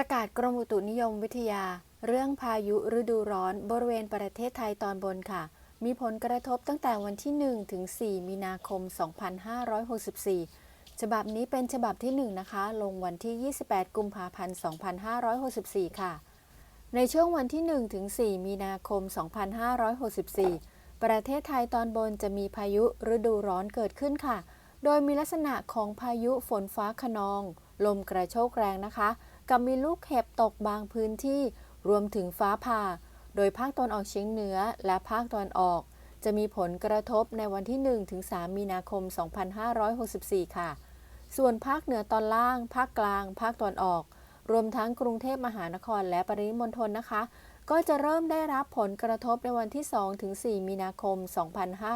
ประกาศกรมอุตุนิยมวิทยา เรื่องพายุฤดูร้อนบริเวณประเทศไทยตอนบนค่ะ มีผลกระทบตั้งแต่วันที่ 1 ถึง 4 มีนาคม 2564 ฉบับนี้เป็นฉบับที่ 1 นะคะ ลงวันที่ 28 กุมภาพันธ์ 2564 ค่ะ ในช่วงวันที่ 1 ถึง 4 มีนาคม 2564 ประเทศไทยตอนบนจะมีพายุฤดูร้อนเกิดขึ้นค่ะ โดยมีลักษณะของพายุฝนฟ้าขนอง ลมกระโชกแรงนะคะ กับมีลูกเห็บตกบางพื้นที่รวมถึงฟ้าผ่า โดยภาคตอนออกเฉียงเหนือและภาคตอนออก จะมีผลกระทบในวันที่1ถึง3มีนาคม 2564 ค่ะ ส่วนภาคเหนือตอนล่าง ภาคกลาง ภาคตอนออก รวมทั้งกรุงเทพมหานครและปริมณฑลนะคะ ก็จะเริ่มได้รับผลกระทบในวันที่2ถึง4มีนาคม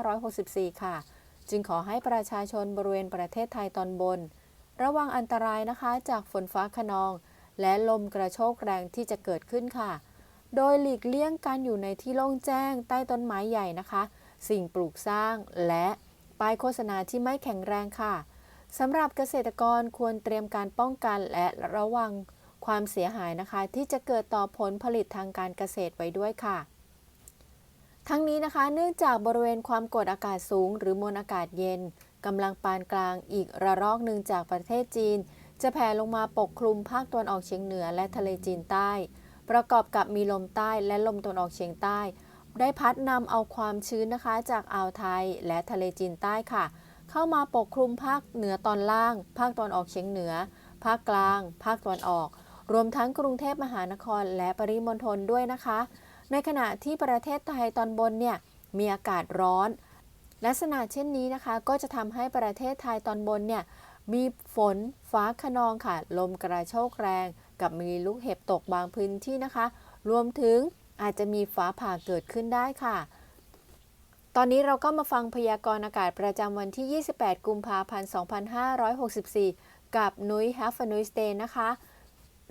2564 ค่ะ จึงขอให้ประชาชนบริเวณประเทศไทยตอนบน ระวังอันตรายนะคะจากฝนฟ้าขนอง และลมกระโชกแรงที่จะเกิดขึ้นค่ะ โดยหลีกเลี่ยงการอยู่ในที่โล่งแจ้งใต้ต้นไม้ใหญ่นะคะ สิ่งปลูกสร้างและป้ายโฆษณาที่ไม่แข็งแรงค่ะสำหรับเกษตรกรควรเตรียมการป้องกันและระวังความเสียหายนะคะ ที่จะเกิดต่อผลผลิตทางการเกษตรไว้ด้วยค่ะ ทั้งนี้นะคะเนื่องจากบริเวณความกดอากาศสูง หรือมวลอากาศเย็นกำลังปานกลางอีกระลอกหนึ่งจากประเทศจีน จะแผ่ลงมาปกคลุมภาคตะวันออกเฉียงเหนือและทะเลจีนใต้ ประกอบกับมีลมใต้และลมตะวันออกเฉียงใต้ ได้พัดนำเอาความชื้นนะคะจากอ่าวไทยและทะเลจีนใต้ค่ะ เข้ามาปกคลุมภาคเหนือตอนล่าง ภาคตะวันออกเฉียงเหนือ ภาคกลาง ภาคตะวันออก รวมทั้งกรุงเทพมหานครและปริมณฑลด้วยนะคะ ในขณะที่ประเทศไทยตอนบนเนี่ยมีอากาศร้อน ลักษณะเช่นนี้นะคะ ก็จะทำให้ประเทศไทยตอนบนเนี่ย มีฝนฟ้าขนองค่ะ ลมกระโชกแรง กับมีลูกเห็บตกบางพื้นที่นะคะ รวมถึงอาจจะมีฟ้าผ่าเกิดขึ้นได้ค่ะ ตอนนี้เราก็มาฟังพยากรณ์อากาศประจำวันที่ 28 กุมภาพันธ์ 2564 กับนุ้ย Have a Nice Day นะคะ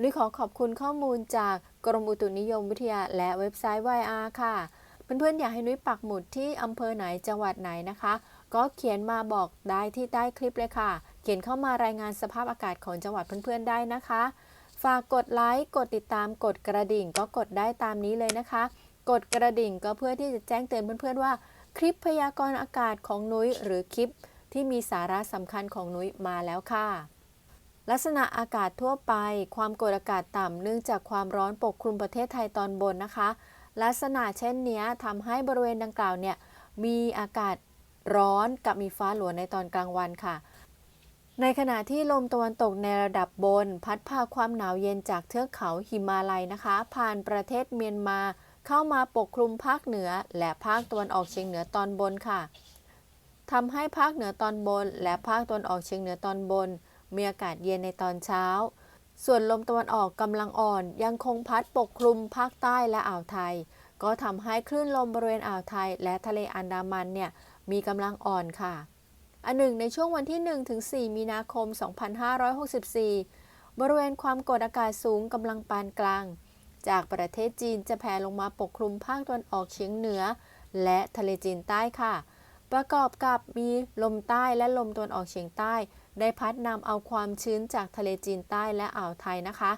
นุ้ยขอขอบคุณข้อมูลจากกรมอุตุนิยมวิทยาและเว็บไซต์ YR ค่ะ เพื่อนๆ อยากให้นุ้ยปักหมุดที่อำเภอไหนจังหวัดไหนนะคะ ก็เขียนมาบอกได้ที่ใต้คลิปเลยค่ะ ขียนเข้ามารายงานสภาพอากาศของจังหวัดเพื่อนๆได้นะคะ ฝากกดไลค์ กดติดตาม กดกระดิ่ง ก็กดได้ตามนี้เลยนะคะ กดกระดิ่งก็เพื่อที่จะแจ้งเตือนเพื่อนๆว่า คลิปพยากรณ์อากาศของนุ้ยหรือคลิปที่มีสาระสำคัญของนุ้ยมาแล้วค่ะ ลักษณะอากาศทั่วไป ความกดอากาศต่ำเนื่องจากความร้อนปกคลุมประเทศไทยตอนบนนะคะ ลักษณะเช่นนี้ทำให้บริเวณดังกล่าวเนี่ยมีอากาศร้อนกับมีฟ้าหลวในตอนกลางวันค่ะ ในขณะที่ลมตะวันตกในระดับบน พัดพาความหนาวเย็นจากเทือกเขาหิมาลัยนะคะ ผ่านประเทศเมียนมา เข้ามาปกคลุมภาคเหนือ และภาคตะวันออกเฉียงเหนือตอนบนค่ะทำให้ภาคเหนือตอนบน และภาคตะวันออกเฉียงเหนือตอนบน มีอากาศเย็นในตอนเช้า ส่วนลมตะวันออกกำลังอ่อนยังคงพัดปกคลุมภาคใต้และอ่าวไทย ก็ทำให้คลื่นลมบริเวณอ่าวไทย และทะเลอันดามันเนี่ยมีกำลังอ่อนค่ะ อันหนึ่งในช่วงวันที่1ถึง4มีนาคม 2564 บริเวณความกดอากาศสูงกำลังปานกลาง จากประเทศจีนจะแผ่ลงมาปกคลุมภาคตะวันออกเฉียงเหนือ และทะเลจีนใต้ค่ะ ประกอบกับมีลมใต้และลมตะวันออกเฉียงใต้ ได้พัดนำเอาความชื้นจากทะเลจีนใต้และอ่าวไทยนะคะ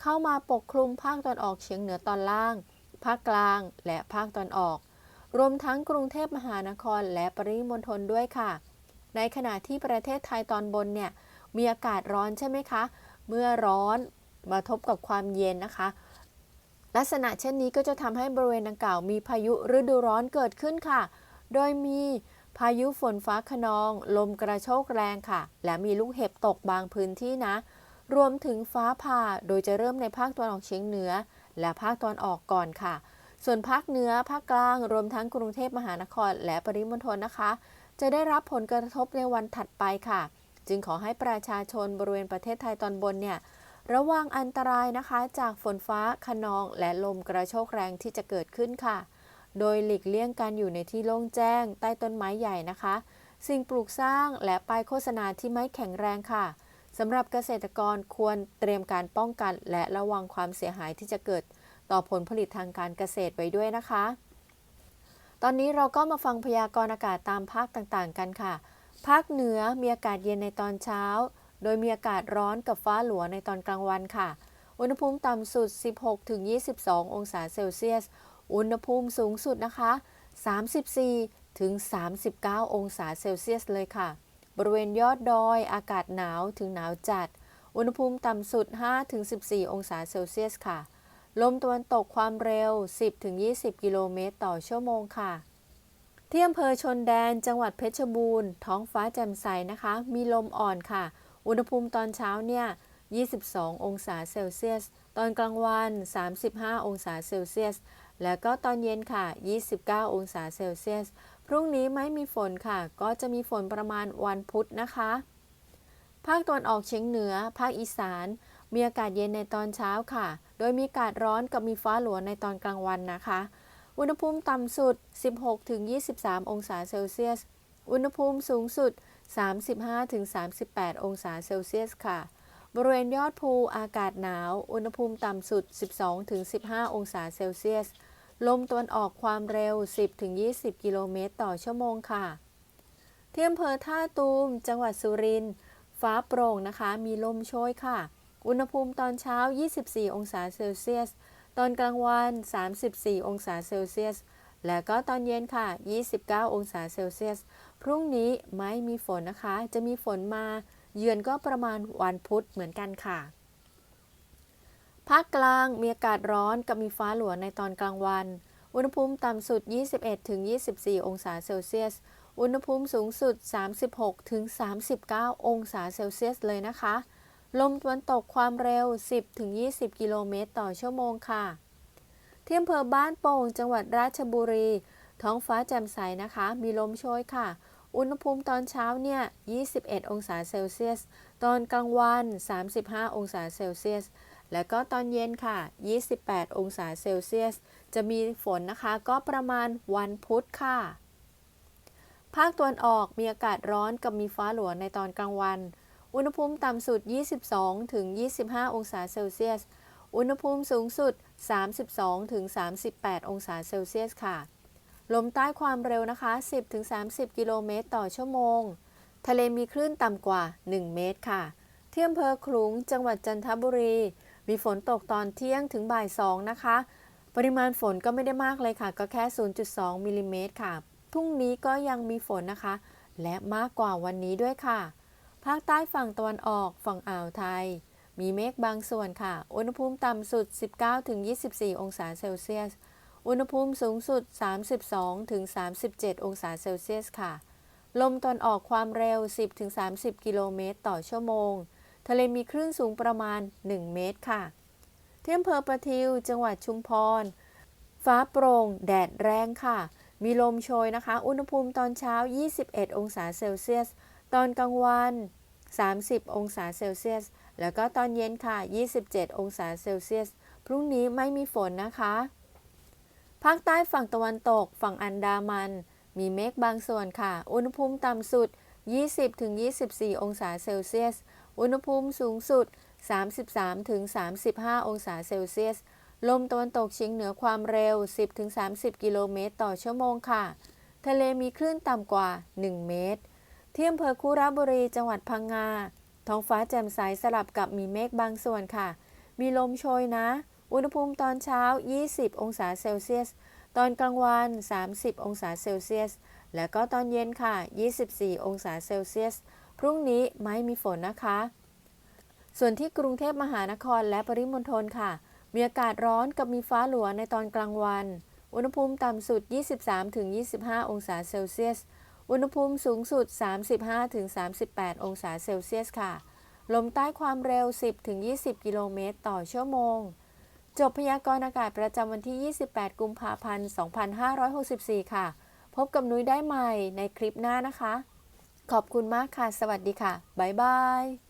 เข้ามาปกคลุมภาคตะวันออกเฉียงเหนือตอนล่าง ภาคกลาง และภาคตะวันออก รวมทั้งกรุงเทพมหานครและปริมณฑลด้วยค่ะ ในขณะที่ประเทศไทยตอนบนเนี่ยมีอากาศร้อนใช่ไหมคะ เมื่อร้อนมาทบกับความเย็นนะคะ ลักษณะเช่นนี้ก็จะทำให้บริเวณดังกล่าวมีพายุฤดูร้อนเกิดขึ้นค่ะ โดยมีพายุฝนฟ้าขนอง ลมกระโชกแรงค่ะ และมีลูกเห็บตกบางพื้นที่นะ รวมถึงฟ้าผ่าโดยจะเริ่มในภาคตะวันออกเฉียงเหนือ และภาคตะวันออกก่อนค่ะ ส่วนภาคเหนือภาคกลาง รวมทั้งกรุงเทพมหานคร และปริมณฑลนะคะ จะได้รับผลกระทบในวันถัดไปค่ะ จึงขอให้ประชาชนบริเวณประเทศไทยตอนบนเนี่ยระวังอันตรายนะคะจากฝนฟ้าขนองและลมกระโชกแรงที่จะเกิดขึ้นค่ะ โดยหลีกเลี่ยงการอยู่ในที่โล่งแจ้ง ใต้ต้นไม้ใหญ่นะคะ สิ่งปลูกสร้างและป้ายโฆษณาที่ไม่แข็งแรงค่ะสำหรับเกษตรกรควรเตรียมการป้องกัน และระวังความเสียหายที่จะเกิด ต่อผลผลิตทางการเกษตรไว้ด้วยนะคะ ตอนนี้เราก็มาฟังพยากรณ์อากาศตามภาคต่างๆ กันค่ะ ภาคเหนือมีอากาศเย็นในตอนเช้า โดยมีอากาศร้อนกับฟ้าหลัวในตอนกลางวันค่ะ อุณหภูมิต่ำสุด 16-22 องศาเซลเซียส อุณหภูมิสูงสุดนะคะ 34-39 องศาเซลเซียสเลยค่ะ บริเวณยอดดอยอากาศหนาวถึงหนาวจัด อุณหภูมิต่ำสุด 5-14 องศาเซลเซียสค่ะ ลมตะวันตกความเร็ว 10-20 กิโลเมตรต่อชั่วโมงค่ะ ที่อำเภอชนแดนจังหวัดเพชรบูรณ์ ท้องฟ้าแจ่มใสนะคะ มีลมอ่อนค่ะ อุณหภูมิตอนเช้าเนี่ย 22 องศาเซลเซียส ตอนกลางวัน 35 องศาเซลเซียส แล้วก็ตอนเย็นค่ะ 29 องศาเซลเซียส พรุ่งนี้ไม่มีฝนค่ะ ก็จะมีฝนประมาณวันพุธนะคะ ภาคตะวันออกเฉียงเหนือ ภาคอีสาน มีอากาศเย็นในตอนเช้าค่ะ โดยมีอากาศร้อนกับมีฟ้าหลวในตอนกลางวันนะคะ อุณหภูมิต่ำสุด 16-23 องศาเซลเซียส อุณหภูมิสูงสุด 35-38 องศาเซลเซียสค่ะ บริเวณยอดภูอากาศหนาว อุณหภูมิต่ำสุด 12-15 องศาเซลเซียส ลมตะวันออกความเร็ว 10-20 กิโลเมตรต่อชั่วโมงค่ะ ที่อำเภอท่าตูม จังหวัดสุรินทร์ ฟ้าโปร่งนะคะ มีลมโชยค่ะ อุณหภูมิตอนเช้า 24 องศาเซลเซียส ตอนกลางวัน 34 องศาเซลเซียส และก็ตอนเย็นค่ะ 29 องศาเซลเซียส พรุ่งนี้ไม่มีฝนนะคะ จะมีฝนมา เยือนก็ประมาณวันพุธเหมือนกันค่ะ ภาคกลางมีอากาศร้อนกับมีฟ้าหลวในตอนกลางวัน อุณหภูมิต่ำสุด 21-24 องศาเซลเซียส อุณหภูมิสูงสุด 36-39 องศาเซลเซียสเลยนะคะ ลมตะวันตกความเร็ว 10-20 กิโลเมตรต่อชั่วโมงค่ะ ที่อำเภอบ้านโป่ง จังหวัดราชบุรี ท้องฟ้าแจ่มใสนะคะ มีลมโชยค่ะ อุณหภูมิตอนเช้าเนี่ย 21 องศาเซลเซียส ตอนกลางวัน 35 องศาเซลเซียส และก็ตอนเย็นค่ะ 28 องศาเซลเซียส จะมีฝนนะคะ ก็ประมาณวันพุธค่ะ ภาคตะวันออกมีอากาศร้อนกับมีฟ้าหลวงในตอนกลางวัน อุณหภูมิต่ำสุด 22 ถึง 25 องศาเซลเซียส อุณหภูมิสูงสุด 32 ถึง 38 องศาเซลเซียสค่ะ ลมใต้ความเร็วนะคะ 10 ถึง 30 กิโลเมตรต่อชั่วโมง ทะเลมีคลื่นต่ำกว่า 1 เมตรค่ะที่อำเภอขลุง จังหวัดจันทบุรี มีฝนตกตอนเที่ยงถึงบ่าย 2 นะคะ ปริมาณฝนก็ไม่ได้มากเลยค่ะ ก็แค่ 0.2 มิลลิเมตรค่ะ พรุ่งนี้ก็ยังมีฝนนะคะ และมากกว่าวันนี้ด้วยค่ะ ภาคใต้ฝั่งตะวันออกฝั่งอ่าวไทย มีเมฆบางส่วนค่ะ อุณหภูมิต่ำสุด 19-24 องศาเซลเซียส อุณหภูมิสูงสุด 32-37 องศาเซลเซียสค่ะ ลมตอนออกความเร็ว 10-30 กิโลเมตรต่อชั่วโมง ทะเลมีคลื่นสูงประมาณ 1 เมตรค่ะ เที่อำเภอประทิว จังหวัดชุมพร ฟ้าโปร่ง แดดแรงค่ะ มีลมโชยนะคะ อุณหภูมิตอนเช้า 21 องศาเซลเซียส ตอนกลางวัน 30 องศาเซลเซียส แล้วก็ตอนเย็นค่ะ 27 องศาเซลเซียส พรุ่งนี้ไม่มีฝนนะคะ ภาคใต้ฝั่งตะวันตก ฝั่งอันดามัน มีเมฆบางส่วนค่ะ อุณหภูมิต่ำสุด 20-24 องศาเซลเซียส อุณหภูมิสูงสุด 33-35 องศาเซลเซียส ลมตะวันตกเฉียงเหนือความเร็ว 10-30 กิโลเมตรต่อชั่วโมงค่ะ ทะเลมีคลื่นต่ำกว่า 1 เมตร ที่อำเภอคุระบุรีจังหวัดพังงา ท้องฟ้าแจ่มใสสลับกับมีเมฆบางส่วนค่ะ มีลมโชยนะ อุณหภูมิตอนเช้า 20 องศาเซลเซียส ตอนกลางวัน 30 องศาเซลเซียส และก็ตอนเย็นค่ะ 24 องศาเซลเซียส พรุ่งนี้ไม่มีฝนนะคะ ส่วนที่กรุงเทพมหานครและปริมณฑลค่ะ มีอากาศร้อนกับมีฟ้าหลัวในตอนกลางวัน อุณหภูมิต่ำสุด 23-25 องศาเซลเซียส อุณหภูมิสูงสุด 35-38 องศาเซลเซียสค่ะ ลมใต้ความเร็ว 10-20 กิโลเมตรต่อชั่วโมง จบพยากรณ์อากาศประจำวันที่ 28 กุมภาพันธ์ 2564 ค่ะ พบกับนุ้ยได้ใหม่ในคลิปหน้านะคะ ขอบคุณมากค่ะ สวัสดีค่ะ บ๊ายบาย